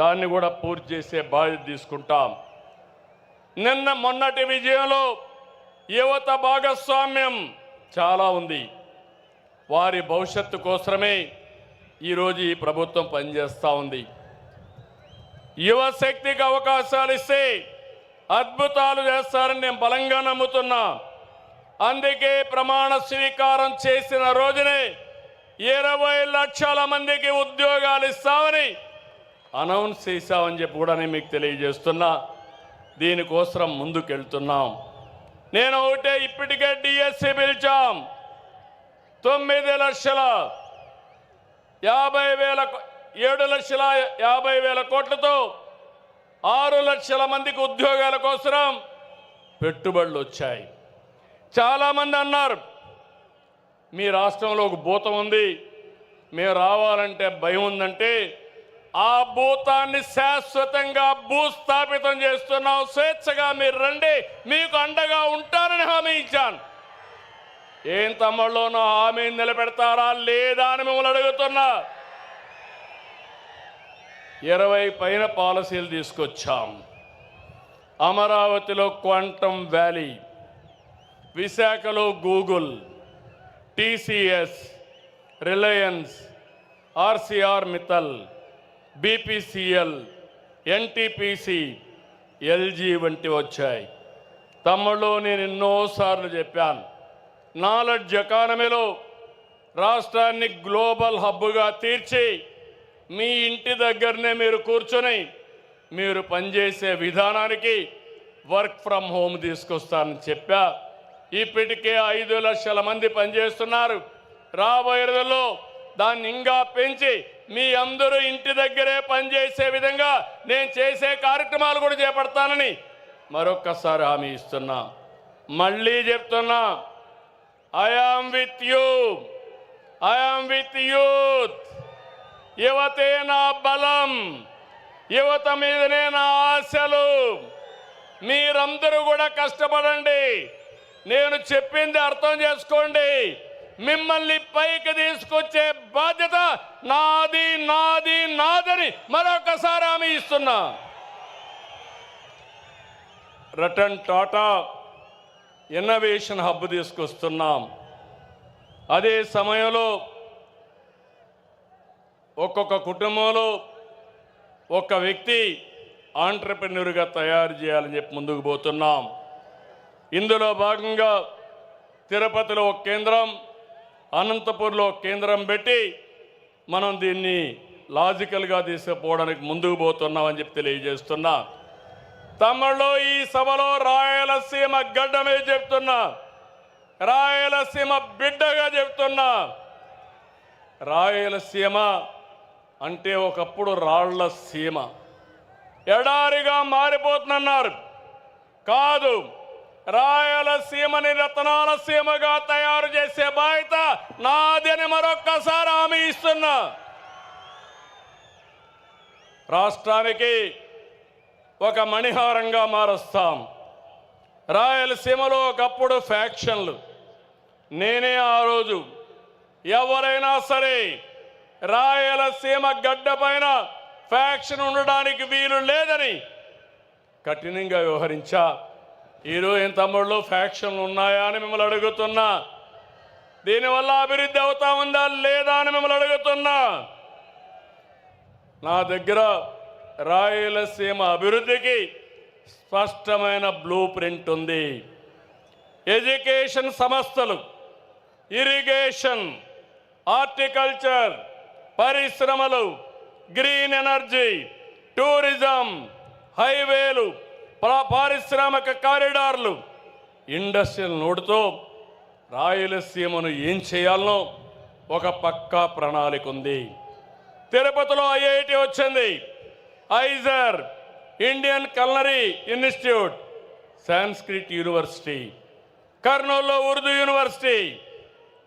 దాన్ని కూడా పూర్తి చేసే బాధ్యత తీసుకుంటాం. నిన్న మొన్నటి విజయంలో యువత భాగస్వామ్యం చాలా ఉంది. వారి భవిష్యత్తు కోసమే ఈరోజు ఈ ప్రభుత్వం పనిచేస్తూ ఉంది. యువశక్తికి అవకాశాలు ఇస్తే అద్భుతాలు చేస్తారని నేను బలంగా నమ్ముతున్నా. అందుకే ప్రమాణ స్వీకారం చేసిన రోజునే ఇరవై లక్షల మందికి ఉద్యోగాలు ఇస్తామని అనౌన్స్ చేశామని చెప్పి కూడా నేను మీకు తెలియజేస్తున్నా. దీనికోసం ముందుకెళ్తున్నాం. నేను ఒకటే ఇప్పటికే డిఎస్సి పిలిచాం. తొమ్మిది లక్షల యాభై వేల కో- ఏడు లక్షల యాభై వేల కోట్లతో ఆరు లక్షల మందికి ఉద్యోగాల కోసం పెట్టుబడులు వచ్చాయి. చాలామంది అన్నారు మీ రాష్ట్రంలో ఒక భూతం ఉంది మేము రావాలంటే భయం ఉందంటే ఆ భూతాన్ని శాశ్వతంగా భూస్థాపితం చేస్తున్నాం స్వేచ్ఛగా మీరు రండి. మీకు అండగా ఉంటారని హామీ ఇచ్చాను. ఏం తమ్ముళ్ళు నా హామీని నిలబెడతారా లేదా అని మిమ్మల్ని అడుగుతున్నా. ఇరవై పైన పాలసీలు తీసుకొచ్చాం. అమరావతిలో క్వాంటమ్ వ్యాలీ విశాఖలో Google TCS Reliance ArcelorMittal BPCL NTPC LG వంటి వచ్చాయి. తమ్ముళ్ళు నేను ఎన్నోసార్లు చెప్పాను. నాలెడ్జ్ ఎకానమీలో రాష్ట్రాన్ని గ్లోబల్ హబ్గా తీర్చి మీ ఇంటి దగ్గరనే మీరు కూర్చొని మీరు పనిచేసే విధానానికి వర్క్ ఫ్రమ్ హోమ్ తీసుకొస్తానని చెప్పా. ఇప్పటికే ఐదు లక్షల మంది పనిచేస్తున్నారు. రాబోయే రోజుల్లో దాన్ని ఇంకా పెంచి మీ అందరూ ఇంటి దగ్గరే పనిచేసే విధంగా నేను చేసే కార్యక్రమాలు కూడా చేపడతానని మరొక్కసారి హామీ ఇస్తున్నా. మళ్ళీ చెప్తున్నా I am with you I am with youth యువతే నా బలం. యువత మీదనే నా ఆశలు. మీరందరూ కూడా కష్టపడండి. నేను చెప్పింది అర్థం చేసుకోండి. మిమ్మల్ని పైకి తీసుకొచ్చే బాధ్యత నాది నాది నాదని మరొకసారి ఆమె ఇస్తున్నా. రటన్ టాటా ఇన్నోవేషన్ హబ్ తీసుకొస్తున్నాం. అదే సమయంలో ఒక్కొక్క కుటుంబంలో ఒక వ్యక్తి ఆంటర్ప్రెన్యూర్గా తయారు చేయాలని చెప్పి ముందుకు పోతున్నాం. ఇందులో భాగంగా తిరుపతిలో ఒక కేంద్రం అనంతపూర్లో కేంద్రం పెట్టి మనం దీన్ని లాజికల్గా తీసుకుపోవడానికి ముందుకు పోతున్నామని చెప్పి తెలియజేస్తున్నా. తమలో ఈ సభలో రాయలసీమ గడ్డ చెప్తున్నా. రాయలసీమ బిడ్డగా చెప్తున్నా. రాయలసీమ అంటే ఒకప్పుడు రాళ్ళ సీమ. ఎడారిగా మారిపోతుందన్నారు. కాదు. రాయలసీమని రతనాల సీమగా తయారు చేసే బాధ్యత నాది మరొక్కసారి హామీ ఇస్తున్నా. రాష్ట్రానికి ఒక మణిహారంగా మారుస్తాం. రాయలసీమలో ఒకప్పుడు ఫ్యాక్షన్లు. నేనే ఆ రోజు ఎవరైనా సరే రాయలసీమ గడ్డ పైన ఫ్యాక్షన్ ఉండడానికి వీలు లేదని కఠినంగా వ్యవహరించా. ఈరోజు తమ్ముళ్ళు ఫ్యాక్షన్లు ఉన్నాయా అని మిమ్మల్ని అడుగుతున్నా. దీనివల్ల అభివృద్ధి అవుతా ఉందా లేదా అని మిమ్మల్ని అడుగుతున్నా. నా దగ్గర రాయలసీమ అభివృద్ధికి స్పష్టమైన బ్లూ ప్రింట్ ఉంది. ఎడ్యుకేషన్ సంస్థలు ఇరిగేషన్ హార్టికల్చర్ పరిశ్రమలు గ్రీన్ ఎనర్జీ టూరిజం హైవేలు పారిశ్రామిక కారిడార్లు. ఇండస్ట్రియల్ నోటుతో రాయలసీమను ఏం చేయాలనో ఒక పక్కా ప్రణాళిక ఉంది. తిరుపతిలో ఐఐటి వచ్చింది. IISER Indian culinary institute Sanskrit university. కర్నూలులో Urdu university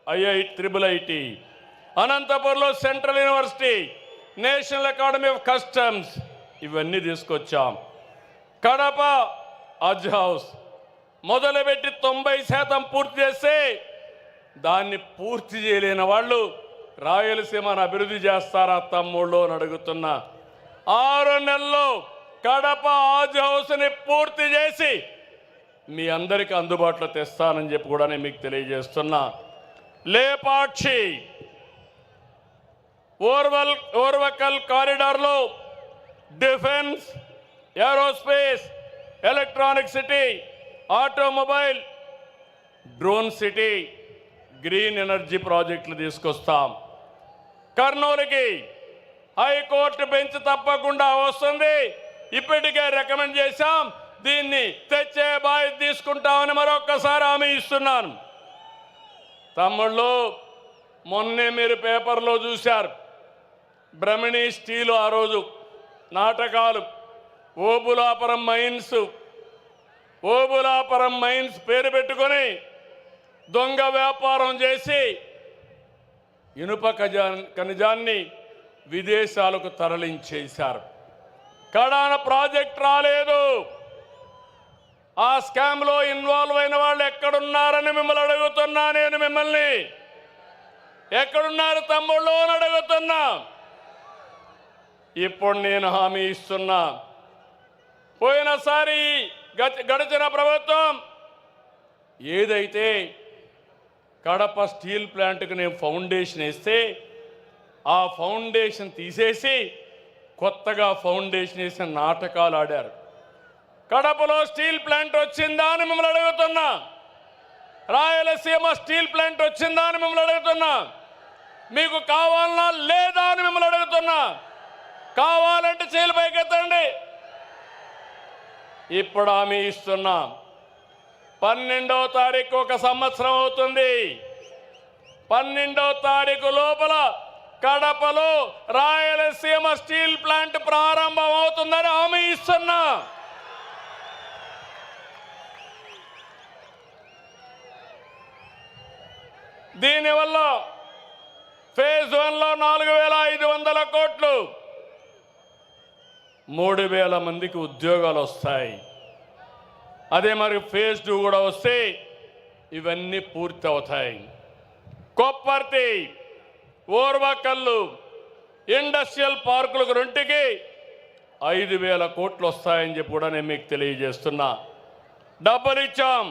IIT triple IT అనంతపురంలో central university national academy of customs ఇవన్నీ తీసుకొచ్చాం కడప అజ్ హౌస్. మొదలుపెట్టి తొంభై శాతం పూర్తి చేస్తే దాన్ని పూర్తి చేయలేని వాళ్ళు రాయలసీమను అభివృద్ధి చేస్తారా తమ్ముళ్ళు అని అడుగుతున్నా. ఆరు నెలల్లో కడప ఆజ్ హౌస్ని పూర్తి చేసి మీ అందరికీ అందుబాటులో తెస్తానని చెప్పి కూడా నేను మీకు తెలియజేస్తున్నా. Lepakshi ఓర్వల్ Orvakal కారిడార్లో defence aerospace electronic city automobile drone city green energy ప్రాజెక్టులు తీసుకొస్తాం. కర్నూలుకి హైకోర్టు బెంచ్ తప్పకుండా వస్తుంది. ఇప్పటికే రికమెండ్ చేశాం. దీన్ని తెచ్చే బాధ్యత తీసుకుంటామని మరొక్కసారి హామీ ఇస్తున్నాను. తమ్ముళ్ళు మొన్నే మీరు పేపర్లో చూశారు. బ్రహ్మణి స్టీలు ఆ రోజు నాటకాలు. ఓబులాపురం మైన్స్ ఓబులాపురం మైన్స్ పేరు పెట్టుకొని దొంగ వ్యాపారం చేసి ఇనుప ఖజా ఖనిజాన్ని విదేశాలకు తరలించేశారు. కడాన ప్రాజెక్ట్ రాలేదు. ఆ స్కామ్లో ఇన్వాల్వ్ అయిన వాళ్ళు ఎక్కడున్నారని మిమ్మల్ని అడుగుతున్నా నేను మిమ్మల్ని. ఎక్కడున్నారు తమ్ముళ్ళు అని అడుగుతున్నా. ఇప్పుడు నేను హామీ ఇస్తున్నా. పోయినసారి గడిచిన ప్రభుత్వం ఏదైతే కడప స్టీల్ ప్లాంట్కి నేను ఫౌండేషన్ వేస్తే ఆ ఫౌండేషన్ తీసేసి కొత్తగా ఫౌండేషన్ వేసిన నాటకాలు ఆడారు. కడపలో స్టీల్ ప్లాంట్ వచ్చిందా అని మిమ్మల్ని అడుగుతున్నా. రాయలసీమ స్టీల్ ప్లాంట్ వచ్చిందా అని మిమ్మల్ని అడుగుతున్నా. మీకు కావాలన్నా లేదా అని మిమ్మల్ని అడుగుతున్నా. కావాలంటే చేలు పైకెత్తండి. ఇప్పుడు హామీ ఇస్తున్నాం. పన్నెండవ తారీఖు ఒక సంవత్సరం అవుతుంది. పన్నెండవ తారీఖు లోపల కడపలో రాయలసీమ స్టీల్ ప్లాంట్ ప్రారంభం అవుతుందని హామీ ఇస్తున్నా. దీనివల్ల ఫేజ్ వన్లో నాలుగు వేల ఐదు వందల కోట్లు మూడు వేల మందికి ఉద్యోగాలు వస్తాయి. అదే మరి ఫేజ్ టూ కూడా వస్తే ఇవన్నీ పూర్తి అవుతాయి కొప్పర్తి ఓర్వకల్లు ఇండస్ట్రియల్ పార్కులకు రెంటికి ఐదు వేల కోట్లు వస్తాయని చెప్పి కూడా నేను మీకు తెలియజేస్తున్నా. డబ్బులు ఇచ్చాం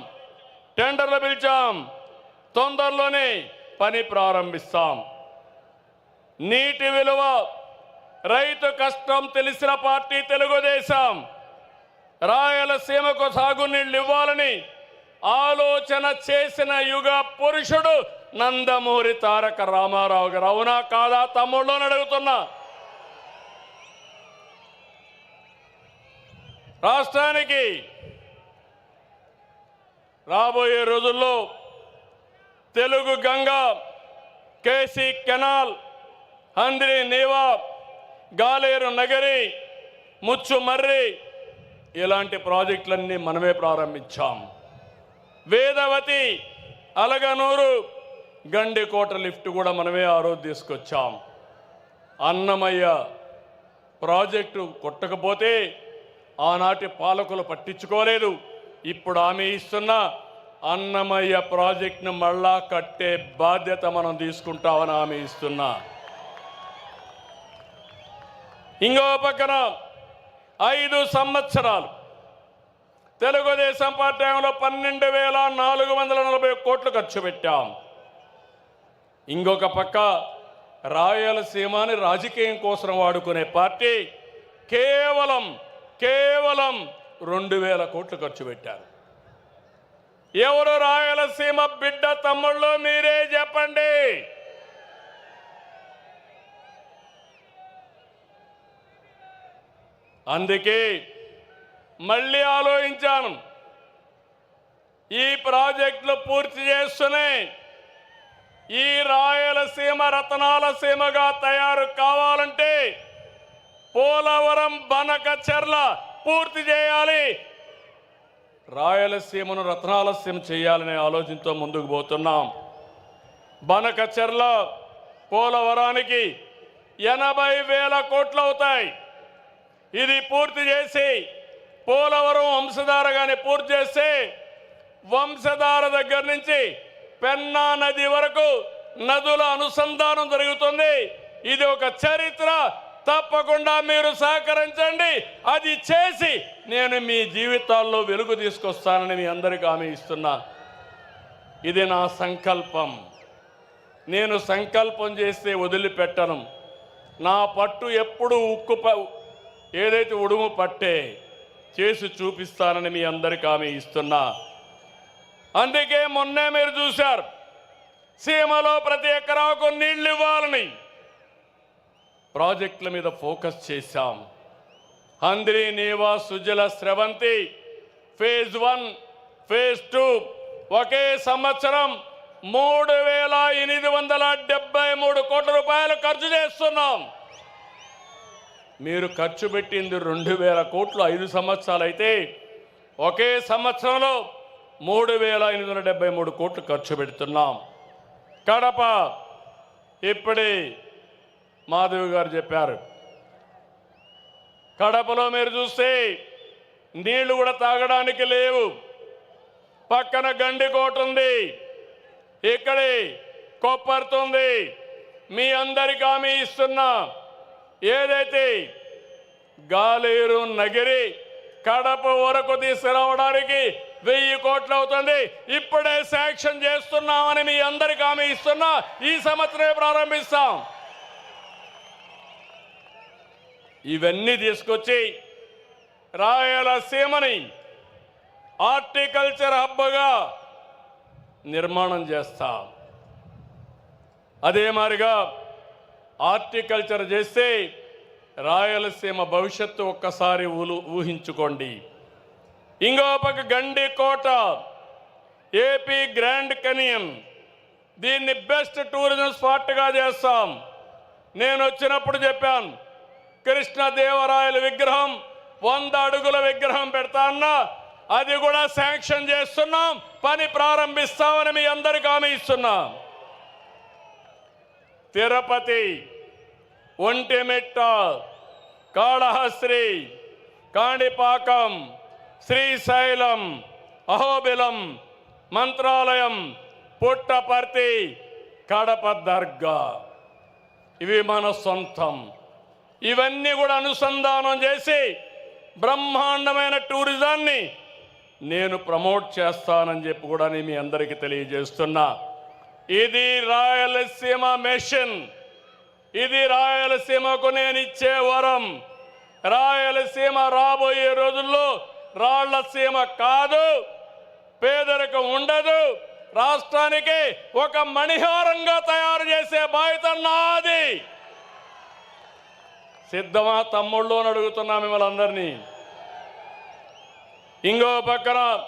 టెండర్లు పిలిచాం తొందరలోనే పని ప్రారంభిస్తాం. నీటి విలువ రైతు కష్టం తెలిసిన పార్టీ తెలుగుదేశం. రాయలసీమకు సాగునీళ్ళు ఇవ్వాలని ఆలోచన చేసిన యుగ పురుషుడు నందమూరి తారక రామారావు గారు. అవునా కాదా తమ్ముళ్ళు అడుగుతున్నా. రాష్ట్రానికి రాబోయే రోజుల్లో Telugu Ganga KC canal Handri Neeva Galeru Nagari Muchumarri ఇలాంటి ప్రాజెక్టులన్నీ మనమే ప్రారంభించాం. వేదవతి అలగనూరు గండికోట లిఫ్ట్ కూడా మనమే ఆ రోజు తీసుకొచ్చాం. అన్నమయ్య ప్రాజెక్టు కొట్టకపోతే ఆనాటి పాలకులు పట్టించుకోలేదు. ఇప్పుడు ఆమె ఇస్తున్న అన్నమయ్య ప్రాజెక్టును మళ్ళా కట్టే బాధ్యత మనం తీసుకుంటామని ఆమె ఇస్తున్నా. ఇంకో పక్కన ఐదు సంవత్సరాలు. తెలుగుదేశం పార్టీ టైంలో పన్నెండు వేల నాలుగు వందల నలభై కోట్లు ఖర్చు పెట్టాం. ఇంకొక పక్క రాయలసీమని రాజకీయం కోసం వాడుకునే పార్టీ కేవలం కేవలం రెండు వేల కోట్లు ఖర్చు పెట్టారు. ఎవరు రాయలసీమ బిడ్డ తమ్ముళ్ళు మీరే చెప్పండి. అందుకే మళ్ళీ ఆలోచించాను. ఈ ప్రాజెక్టులు పూర్తి చేస్తూనే ఈ రాయలసీమ రతనాల సీమగా తయారు కావాలంటే పోలవరం బనకచెర్ల పూర్తి చేయాలి. రాయలసీమను రత్నాలసీమ చేయాలనే ఆలోచనతో ముందుకు పోతున్నాం. బనకచెర్ల పోలవరానికి ఎనభై వేల కోట్లు అవుతాయి. ఇది పూర్తి చేసి పోలవరం వంశధారగానే పూర్తి చేస్తే వంశధార దగ్గర నుంచి పెన్నా నది వరకు నదుల అనుసంధానం జరుగుతుంది. ఇది ఒక చరిత్ర. తప్పకుండా మీరు సహకరించండి. అది చేసి నేను మీ జీవితాల్లో వెలుగు తీసుకొస్తానని మీ అందరికీ హామీ ఇస్తున్నా. ఇది నా సంకల్పం. నేను సంకల్పం చేస్తే వదిలిపెట్టను. నా పట్టు ఎప్పుడు ఉక్కు ఏదైతే ఉడుము పట్టే చేసి చూపిస్తానని మీ అందరికీ హామీ ఇస్తున్నా. అందుకే మొన్నే మీరు చూశారు సీమలో ప్రతి ఎకరాకు నీళ్ళు ఇవ్వాలని. ప్రాజెక్టుల మీద ఫోకస్ చేశాం. Handri Neeva Sujala Sravanthi phase one phase two ఒకే సంవత్సరం మూడు వేల ఎనిమిది వందల డెబ్బై మూడు కోట్ల రూపాయలు ఖర్చు చేస్తున్నాం. మీరు ఖర్చు పెట్టింది రెండు వేల కోట్లు ఐదు సంవత్సరాలు అయితే ఒకే సంవత్సరంలో మూడు వేల ఎనిమిది వందల డెబ్బై మూడు కోట్లు ఖర్చు పెడుతున్నాం. కడప ఇప్పుడే మాధవి గారు చెప్పారు. కడపలో మీరు చూస్తే నీళ్ళు కూడా తాగడానికి లేవు. పక్కన గండికోట ఉంది. ఇక్కడే కొప్పరుతుంది మీ అందరికీ హామీ ఇస్తున్నా. ఏదైతే గాలేరు నగిరి కడప వరకు తీసుకురావడానికి వెయ్యి కోట్లు అవుతుంది ఇప్పుడే శాంక్షన్ చేస్తున్నామని మీ అందరికి హామీ ఇస్తున్నా ఈ సంవత్సరమే ప్రారంభిస్తాం. ఇవన్నీ తీసుకొచ్చి రాయలసీమని హార్టికల్చర్ హబ్గా నిర్మాణం చేస్తాం. అదే మాదిరిగా హార్టికల్చర్ చేస్తే రాయలసీమ భవిష్యత్తు ఒక్కసారి ఊలు- ఊహించుకోండి. ఇంకో పక్క Gandikota AP Grand Canyon. దీన్ని బెస్ట్ టూరిజం స్పాట్గా చేస్తాం. నేను వచ్చినప్పుడు చెప్పాను కృష్ణదేవరాయల విగ్రహం వంద అడుగుల విగ్రహం పెడతాన్నా అది కూడా శాంక్షన్ చేస్తున్నాం పని ప్రారంభిస్తామని మీ అందరికీ హామీ ఇస్తున్నాం. తిరుపతి ఒంటిమిట్ట కాళహస్త్రి కాణిపాకం శ్రీశైలం అహోబిలం మంత్రాలయం పుట్టపర్తి కడప దర్గా. ఇవి మన సొంతం. ఇవన్నీ కూడా అనుసంధానం చేసి బ్రహ్మాండమైన టూరిజాన్ని నేను ప్రమోట్ చేస్తానని చెప్పి కూడా నేను మీ అందరికీ తెలియజేస్తున్నా. ఇది రాయలసీమ మిషన్. ఇది రాయలసీమకు నేను ఇచ్చే వరం. రాయలసీమ రాబోయే రోజుల్లో రాళ్ళసీమ కాదు పేదరికం ఉండదు. రాష్ట్రానికి ఒక మణిహారంగా తయారు చేసే బాధ్యత నాది. సిద్ధమా తమ్ముళ్ళు అని అడుగుతున్నా మిమ్మల్ని అందరినీ. ఇంకో పక్కన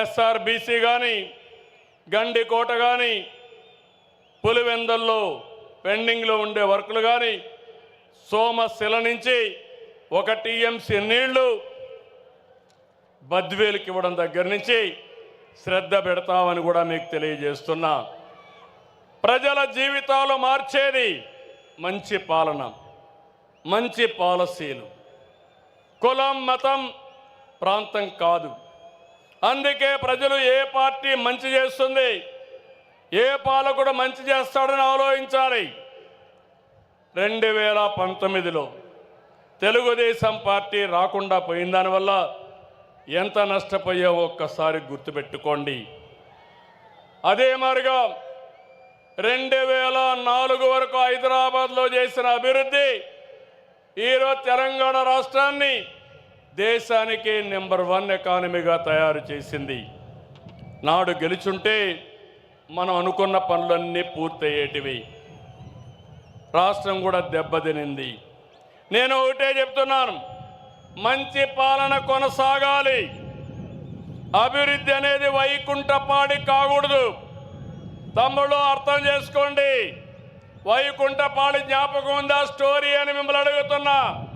ఎస్ఆర్బీసీ కానీ గండికోట కానీ పులివెందల్లో పెండింగ్లో ఉండే వర్కులు కానీ సోమశిల నుంచి ఒక టీఎంసీ నీళ్ళు బద్వేలుకి ఇవ్వడం దగ్గర నుంచి శ్రద్ధ పెడతామని కూడా మీకు తెలియజేస్తున్నా. ప్రజల జీవితాలు మార్చేది మంచి పాలన మంచి పాలసీలు. కులం మతం ప్రాంతం కాదు. అందుకే ప్రజలు ఏ పార్టీ మంచి చేస్తుంది ఏ పాలకుడు మంచి చేస్తాడని ఆలోచించాలి. రెండు వేల పంతొమ్మిదిలో తెలుగుదేశం పార్టీ రాకుండా పోయిన దానివల్ల ఎంత నష్టపోయావో ఒక్కసారి గుర్తుపెట్టుకోండి. అదే మాదిరిగా రెండు వేల నాలుగు వరకు హైదరాబాద్లో చేసిన అభివృద్ధి ఈరోజు తెలంగాణ రాష్ట్రాన్ని దేశానికి నెంబర్ వన్ ఎకానమీగా తయారు చేసింది. నాడు గెలుచుంటే మనం అనుకున్న పనులన్నీ పూర్తయ్యేటివి. రాష్ట్రం కూడా దెబ్బతినింది. నేను ఒకటే చెప్తున్నాను. మంచి పాలన కొనసాగాలి. అభివృద్ధి అనేది వైకుంఠపాడి కాకూడదు. తమ్ముళ్ళు అర్థం చేసుకోండి. వైకుంఠపాడి జ్ఞాపకం ఉందా? స్టోరీ అని మిమ్మల్ని అడుగుతున్నా.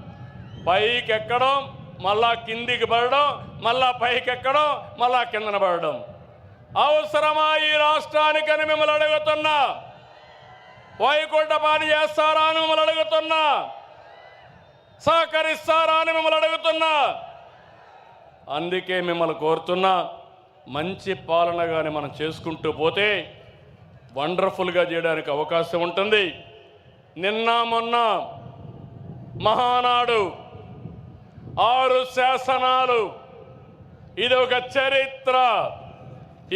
పైకి ఎక్కడం మళ్ళా కిందికి పడడం మళ్ళా పైకి ఎక్కడం మళ్ళా కిందన పడడం. అవసరమా ఈ రాష్ట్రానికని మిమ్మల్ని అడుగుతున్నా. వైకుంఠపాడి చేస్తారా అని మిమ్మల్ని అడుగుతున్నా. సహకరిస్తారా అని మిమ్మల్ని అడుగుతున్నా. అందుకే మిమ్మల్ని కోరుతున్నా మంచి పాలన కానీ మనం చేసుకుంటూ పోతే వండర్ఫుల్గా చేయడానికి అవకాశం ఉంటుంది. నిన్న మొన్న మహానాడు ఆరు శాసనాలు. ఇది ఒక చరిత్ర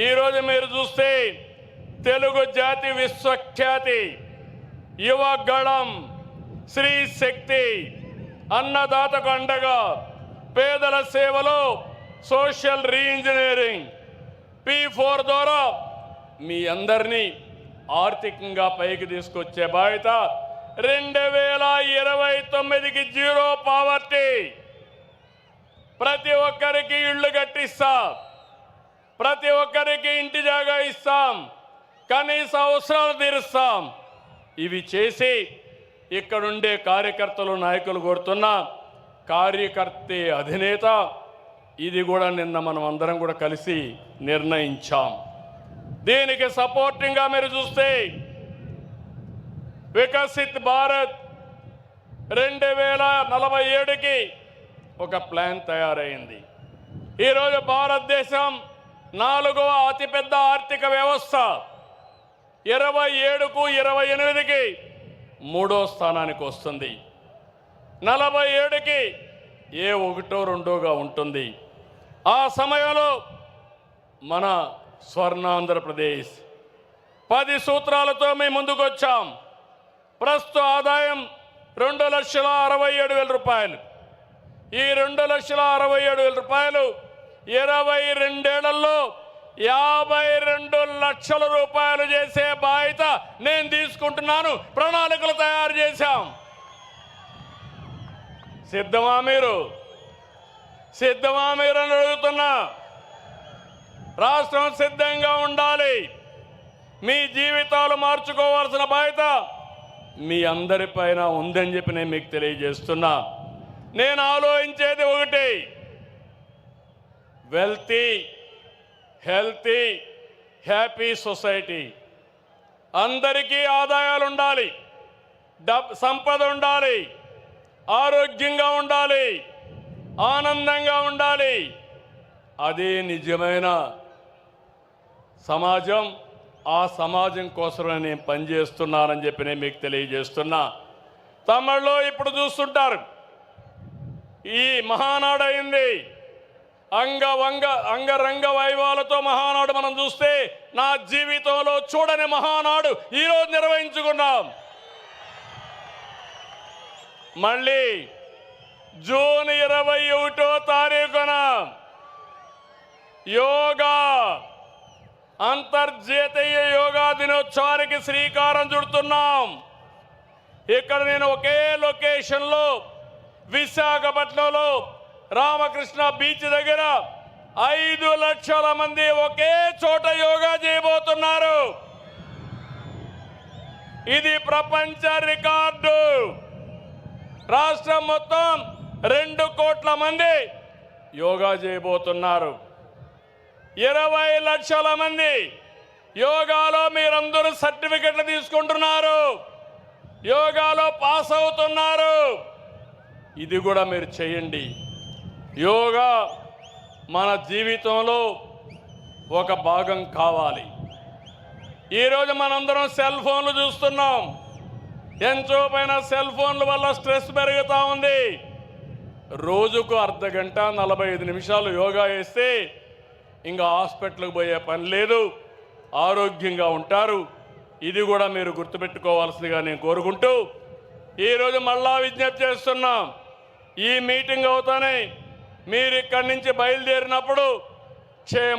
ఈరోజు మీరు చూస్తే తెలుగు జాతి విశ్వఖ్యాతి యువ గళం శ్రీ శక్తి అన్నదాతకు అండగా పేదల సేవలో సోషల్ రీఇంజనీరింగ్. పి ఫోర్ ద్వారా మీ అందరినీ ఆర్థికంగా పైకి తీసుకొచ్చే బాధ్యత రెండు వేల ఇరవై తొమ్మిదికి జీరో పావర్టీ. ప్రతి ఒక్కరికి ఇళ్ళు కట్టిస్తాం. ప్రతి ఒక్కరికి ఇంటి జాగా ఇస్తాం. కనీస అవసరాలు తీరుస్తాం. ఇవి చేసి ఇక్కడుండే కార్యకర్తలు నాయకులు కోరుతున్నా కార్యకర్తే అధినేత ఇది కూడా నిన్న మనం అందరం కూడా కలిసి నిర్ణయించాం. దీనికి సపోర్టింగ్గా మీరు చూస్తే వికసిత్ భారత్ రెండు వేల నలభై ఏడుకి ఒక ప్లాన్ తయారైంది. ఈరోజు భారతదేశం నాలుగవ అతిపెద్ద ఆర్థిక వ్యవస్థ. ఇరవై ఏడుకు ఇరవై ఎనిమిదికి మూడో స్థానానికి వస్తుంది. నలభై ఏడుకి ఏ ఒకటో రెండోగా ఉంటుంది. ఆ సమయంలో మన స్వర్ణాంధ్రప్రదేశ్. పది సూత్రాలతో మేము ముందుకు వచ్చాం ప్రస్తుత ఆదాయం రెండు లక్షల అరవై ఏడు వేల రూపాయలు. ఈ రెండు లక్షల అరవై ఏడు వేల రూపాయలు ఇరవై రెండేళ్ళలో యాభై రెండు లక్షల రూపాయలు చేసే బాధ్యత నేను తీసుకుంటున్నాను. ప్రణాళికలు తయారు చేశాం. సిద్ధమా మీరు? సిద్ధమా మీరు అని అడుగుతున్నా. రాష్ట్రం సిద్ధంగా ఉండాలి. మీ జీవితాలు మార్చుకోవాల్సిన బాధ్యత మీ అందరిపైన ఉందని చెప్పి నేను మీకు తెలియజేస్తున్నా. నేను ఆలోచించేది ఒకటి. వెల్తీ హెల్తీ హ్యాపీ సొసైటీ అందరికీ ఆదాయాలు ఉండాలి. డబ్ సంపద ఉండాలి. ఆరోగ్యంగా ఉండాలి. ఆనందంగా ఉండాలి. అదే నిజమైన సమాజం. ఆ సమాజం కోసమే నేను పనిచేస్తున్నానని చెప్పి నేను మీకు తెలియజేస్తున్నా. తమిళ్ళో ఇప్పుడు చూస్తుంటారు. ఈ మహానాడు అయింది. అంగ అంగరంగ వైభవాలతో మహానాడు మనం చూస్తే నా జీవితంలో చూడని మహానాడు ఈరోజు నిర్వహించుకున్నాం. మళ్ళీ జూన్ ఇరవై ఒకటో తారీఖున యోగా అంతర్జాతీయ యోగా దినోత్సవానికి శ్రీకారం చుడుతున్నాం. ఇక్కడ నేను ఒకే లొకేషన్లో విశాఖపట్నంలో రామకృష్ణ బీచ్ దగ్గర ఐదు లక్షల మంది ఒకే చోట యోగా చేయబోతున్నారు. ఇది ప్రపంచ రికార్డు. రాష్ట్రం మొత్తం రెండు కోట్ల మంది యోగా చేయబోతున్నారు. ఇరవై లక్షల మంది యోగాలో మీరందరూ సర్టిఫికెట్లు తీసుకుంటున్నారు. యోగాలో పాస్ అవుతున్నారు. ఇది కూడా మీరు చేయండి. యోగా మన జీవితంలో ఒక భాగం కావాలి. ఈరోజు మనందరం సెల్ ఫోన్లు చూస్తున్నాం. ఎంతో పైన సెల్ ఫోన్ల వల్ల స్ట్రెస్ పెరుగుతూ ఉంది. రోజుకు అర్ధ గంట నలభై ఐదు నిమిషాలు యోగా చేస్తే ఇంకా హాస్పిటల్కి పోయే పని లేదు. ఆరోగ్యంగా ఉంటారు. ఇది కూడా మీరు గుర్తుపెట్టుకోవాల్సిందిగా నేను కోరుకుంటూ ఈరోజు మళ్ళా విజ్ఞప్తి చేస్తున్నాం. ఈ మీటింగ్ అవుతానే మీరు ఇక్కడి నుంచి బయలుదేరినప్పుడు క్షేమ